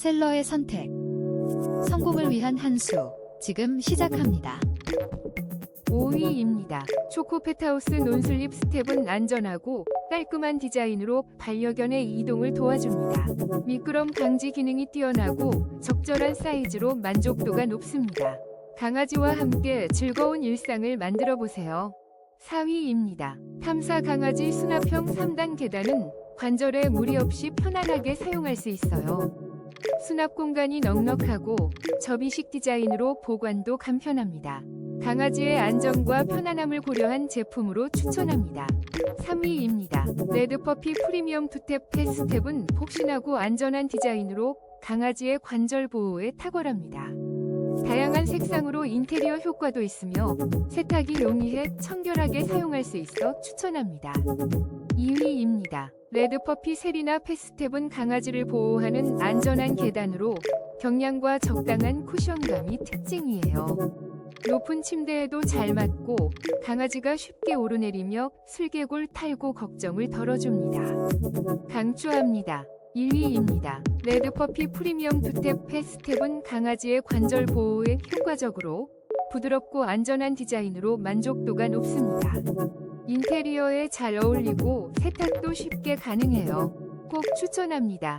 셀러의 선택. 성공을 위한 한 수. 지금 시작합니다. 5위입니다. 초코 펫하우스 논슬립 스텝은 안전하고 깔끔한 디자인으로 반려견의 이동을 도와줍니다. 미끄럼 방지 기능이 뛰어나고 적절한 사이즈로 만족도가 높습니다. 강아지와 함께 즐거운 일상을 만들어 보세요. 4위입니다. 탐사 강아지 수납형 3단 계단은 관절에 무리 없이 편안하게 사용할 수 있어요. 수납 공간이 넉넉하고 접이식 디자인으로 보관도 간편합니다. 강아지의 안전과 편안함을 고려한 제품으로 추천합니다. 3위입니다. 레드퍼피 프리미엄 투탭 패스텝은 폭신하고 안전한 디자인으로 강아지의 관절 보호에 탁월합니다. 다양한 색상으로 인테리어 효과도 있으며 세탁이 용이해 청결하게 사용할 수 있어 추천합니다. 2위입니다. 레드퍼피 세리나 패스텝은 강아지를 보호하는 안전한 계단으로 경량과 적당한 쿠션감이 특징이에요. 높은 침대에도 잘 맞고 강아지가 쉽게 오르내리며 슬개골 탈구 걱정을 덜어줍니다. 강추합니다. 1위입니다. 레드퍼피 프리미엄 투탭 패스텝은 강아지의 관절 보호에 효과적으로 부드럽고 안전한 디자인으로 만족도가 높습니다. 인테리어에 잘 어울리고 세탁도 쉽게 가능해요. 꼭 추천합니다.